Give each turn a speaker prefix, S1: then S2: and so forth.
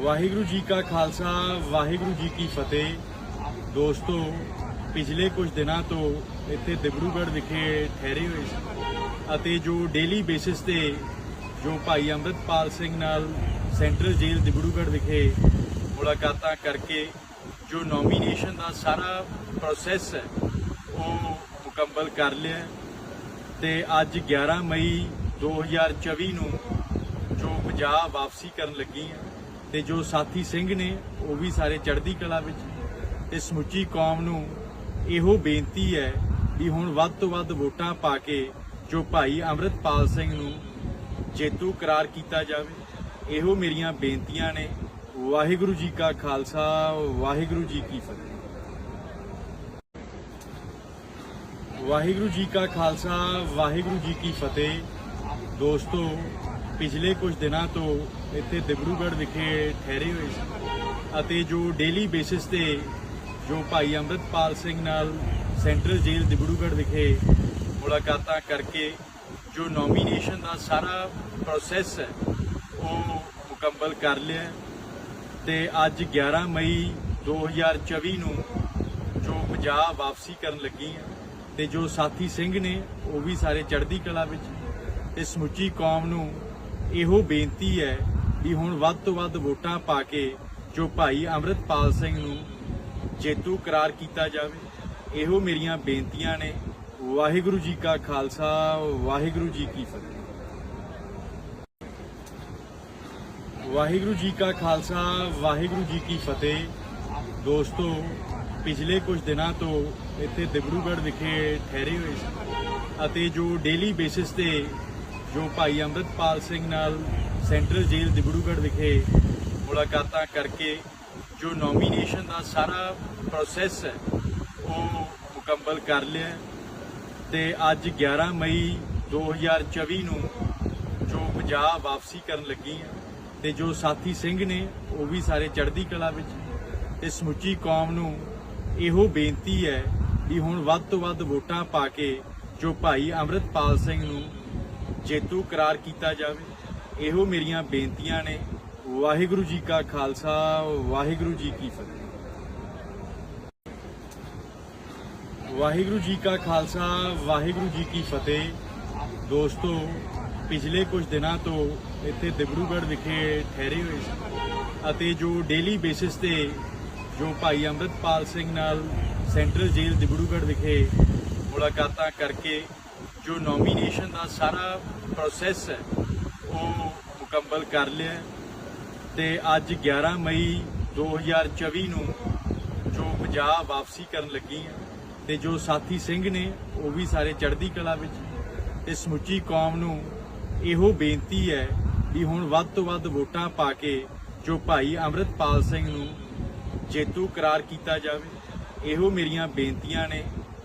S1: ਵਾਹਿਗੁਰੂ ਜੀ ਕਾ ਖਾਲਸਾ, ਵਾਹਿਗੁਰੂ ਜੀ ਕੀ ਫਤਿਹ। ਦੋਸਤੋ, ਪਿਛਲੇ ਕੁਝ ਦਿਨਾਂ ਤੋਂ ਇੱਥੇ ਦਿਬਰੂਗੜ੍ਹ ਵਿਖੇ ਠਹਿਰੇ ਹੋਏ ਸੀ ਅਤੇ ਜੋ ਡੇਲੀ ਬੇਸਿਸ ਤੇ ਜੋ ਭਾਈ ਅੰਮ੍ਰਿਤਪਾਲ ਸਿੰਘ ਨਾਲ ਸੈਂਟਰਲ ਜੇਲ੍ਹ ਦਿਬਰੂਗੜ੍ਹ ਵਿਖੇ ਮੁਲਾਕਾਤਾਂ ਕਰਕੇ ਜੋ ਨੋਮੀਨੇਸ਼ਨ ਦਾ ਸਾਰਾ ਪ੍ਰੋਸੈਸ ਹੈ, ਉਹ ਮੁਕੰਮਲ ਕਰ ਲਿਆ ਹੈ। ਤੇ ਅੱਜ 11 ਮਈ 2024 ਨੂੰ ਜੋ ਪੰਜਾਬ ਵਾਪਸੀ ਕਰਨ ਲੱਗੀ ਹੈ ਤੇ ਜੋ ਸਾਥੀ ਸਿੰਘ ਨੇ, ਉਹ ਵੀ ਸਾਰੇ ਚੜ੍ਹਦੀ ਕਲਾ ਵਿੱਚ। ਤੇ ਸਮੁੱਚੀ ਕੌਮ ਨੂੰ ਇਹੋ ਬੇਨਤੀ ਹੈ ਵੀ ਹੁਣ ਵੱਧ ਤੋਂ ਵੱਧ ਵੋਟਾਂ ਪਾ ਕੇ ਜੋ ਭਾਈ ਅੰਮ੍ਰਿਤਪਾਲ ਸਿੰਘ ਨੂੰ ਜੇਤੂ ਕਰਾਰ ਕੀਤਾ ਜਾਵੇ। ਇਹੋ ਮੇਰੀਆਂ ਬੇਨਤੀਆਂ ਨੇ। ਵਾਹਿਗੁਰੂ ਜੀ ਕਾ ਖਾਲਸਾ, ਵਾਹਿਗੁਰੂ ਜੀ ਕੀ ਫਤਿਹ। ਵਾਹਿਗੁਰੂ ਜੀ ਕਾ ਖਾਲਸਾ, ਵਾਹਿਗੁਰੂ ਜੀ ਕੀ ਫਤਿਹ। ਦੋਸਤੋ ਪਿਛਲੇ ਕੁਝ ਦਿਨਾਂ ਤੋਂ ਇੱਥੇ ਦਿਬਰੂਗੜ੍ਹ ਵਿਖੇ ਠਹਿਰੇ ਹੋਏ ਸੀ ਅਤੇ ਜੋ ਡੇਲੀ ਬੇਸਿਸ ਤੇ ਜੋ ਭਾਈ ਅੰਮ੍ਰਿਤਪਾਲ ਸਿੰਘ ਨਾਲ ਸੈਂਟਰਲ ਜੇਲ੍ਹ ਦਿਬਰੂਗੜ੍ਹ ਵਿਖੇ ਮੁਲਾਕਾਤਾਂ ਕਰਕੇ ਜੋ ਨੋਮੀਨੇਸ਼ਨ ਦਾ ਸਾਰਾ ਪ੍ਰੋਸੈਸ ਹੈ, ਉਹ ਮੁਕੰਮਲ ਕਰ ਲਿਆ ਹੈ ਤੇ ਅੱਜ 11 ਮਈ 2024 ਨੂੰ ਜੋ ਪੰਜਾਬ ਵਾਪਸੀ ਕਰਨ ਲੱਗੀ ਹੈ ਤੇ ਜੋ ਸਾਥੀ ਸਿੰਘ ਨੇ, ਉਹ ਵੀ ਸਾਰੇ ਚੜ੍ਹਦੀ ਕਲਾ ਵਿੱਚ, ਤੇ ਸਮੁੱਚੀ ਕੌਮ ਨੂੰ ਇਹੋ ਬੇਨਤੀ ਹੈ ਵੀ ਹੁਣ ਵੱਧ ਤੋਂ ਵੱਧ ਵੋਟਾਂ ਪਾ ਕੇ ਜੋ ਭਾਈ ਅੰਮ੍ਰਿਤਪਾਲ ਸਿੰਘ ਨੂੰ ਜੇਤੂ ਕਰਾਰ ਕੀਤਾ ਜਾਵੇ, ਇਹੋ ਮੇਰੀਆਂ ਬੇਨਤੀਆਂ ਨੇ। ਵਾਹਿਗੁਰੂ ਜੀ ਕਾ ਖਾਲਸਾ, ਵਾਹਿਗੁਰੂ ਜੀ ਕੀ ਫਤਿਹ। ਵਾਹਿਗੁਰੂ ਜੀ ਕਾ ਖਾਲਸਾ, ਵਾਹਿਗੁਰੂ ਜੀ ਕੀ ਫਤਿਹ। ਦੋਸਤੋ, ਪਿਛਲੇ ਕੁਝ ਦਿਨਾਂ ਤੋਂ ਇੱਥੇ ਦਿਬਰੂਗੜ੍ਹ ਵਿਖੇ ਠਹਿਰੇ ਹੋਏ ਸੀ ਅਤੇ ਜੋ ਡੇਲੀ ਬੇਸਿਸ ਤੇ ਜੋ ਭਾਈ ਅੰਮ੍ਰਿਤਪਾਲ ਸਿੰਘ ਨਾਲ ਸੈਂਟਰਲ ਜੇਲ੍ਹ ਦਿਬਰੂਗੜ੍ਹ ਵਿਖੇ ਮੁਲਾਕਾਤਾਂ ਕਰਕੇ ਜੋ ਨੋਮੀਨੇਸ਼ਨ ਦਾ ਸਾਰਾ ਪ੍ਰੋਸੈਸ ਹੈ, ਉਹ ਮੁਕੰਮਲ ਕਰ ਲਿਆ ਹੈ। ਤੇ ਅੱਜ 11 ਮਈ 2024 ਨੂੰ ਜੋ ਪੰਜਾਬ ਵਾਪਸੀ ਕਰਨ ਲੱਗੀ ਹੈ ਤੇ ਜੋ ਸਾਥੀ ਸਿੰਘ ਨੇ, ਉਹ ਵੀ ਸਾਰੇ ਚੜ੍ਹਦੀ ਕਲਾ ਵਿੱਚ ਤੇ ਸਮੁੱਚੀ ਕੌਮ ਨੂੰ ਇਹੋ ਬੇਨਤੀ ਹੈ ਵੀ ਹੁਣ ਵੱਧ ਤੋਂ ਵੱਧ ਵੋਟਾਂ ਪਾ ਕੇ ਜੋ ਭਾਈ ਅੰਮ੍ਰਿਤਪਾਲ ਸਿੰਘ ਨੂੰ ਜੇਤੂ ਕਰਾਰ ਕੀਤਾ ਜਾਵੇ। ਇਹੋ ਮੇਰੀਆਂ ਬੇਨਤੀਆਂ ਨੇ। ਵਾਹਿਗੁਰੂ ਜੀ ਕਾ ਖਾਲਸਾ, ਵਾਹਿਗੁਰੂ ਜੀ ਕੀ ਫਤਿਹ। ਵਾਹਿਗੁਰੂ ਜੀ ਕਾ ਖਾਲਸਾ, ਵਾਹਿਗੁਰੂ ਜੀ ਕੀ ਫਤਿਹ। ਦੋਸਤੋ, ਪਿਛਲੇ ਕੁਝ ਦਿਨਾਂ ਤੋਂ ਇੱਥੇ ਦਿਬਰੂਗੜ੍ਹ ਵਿਖੇ ਠਹਿਰੇ ਹੋਏ ਸੀ ਅਤੇ ਜੋ ਡੇਲੀ ਬੇਸਿਸ ਤੇ ਜੋ ਭਾਈ ਅੰਮ੍ਰਿਤਪਾਲ ਸਿੰਘ ਨਾਲ ਸੈਂਟਰਲ ਜੇਲ੍ਹ ਦਿਬਰੂਗੜ੍ਹ ਵਿਖੇ ਮੁਲਾਕਾਤਾਂ ਕਰਕੇ ਜੋ ਨੋਮੀਨੇਸ਼ਨ ਦਾ ਸਾਰਾ ਪ੍ਰੋਸੈਸ ਹੈ, ਉਹ ਮੁਕੰਮਲ ਕਰ ਲਿਆ ਹੈ। ਤੇ ਅੱਜ 11 ਮਈ 2024 ਨੂੰ ਜੋ ਪੰਜਾਬ ਵਾਪਸੀ ਕਰਨ ਲੱਗੀ ਹੈ ਤੇ ਜੋ ਸਾਥੀ ਸਿੰਘ ਨੇ, ਉਹ ਵੀ ਸਾਰੇ ਚੜ੍ਹਦੀ ਕਲਾ ਵਿੱਚ ਤੇ ਸਮੁੱਚੀ ਕੌਮ ਨੂੰ ਇਹੋ ਬੇਨਤੀ ਹੈ ਵੀ ਹੁਣ ਵੱਧ ਤੋਂ ਵੱਧ ਵੋਟਾਂ ਪਾ ਕੇ ਜੋ ਭਾਈ ਅੰਮ੍ਰਿਤਪਾਲ ਸਿੰਘ ਨੂੰ ਜੇਤੂ ਕਰਾਰ ਕੀਤਾ ਜਾਵੇ, ਇਹੋ ਮੇਰੀਆਂ ਬੇਨਤੀਆਂ ਨੇ।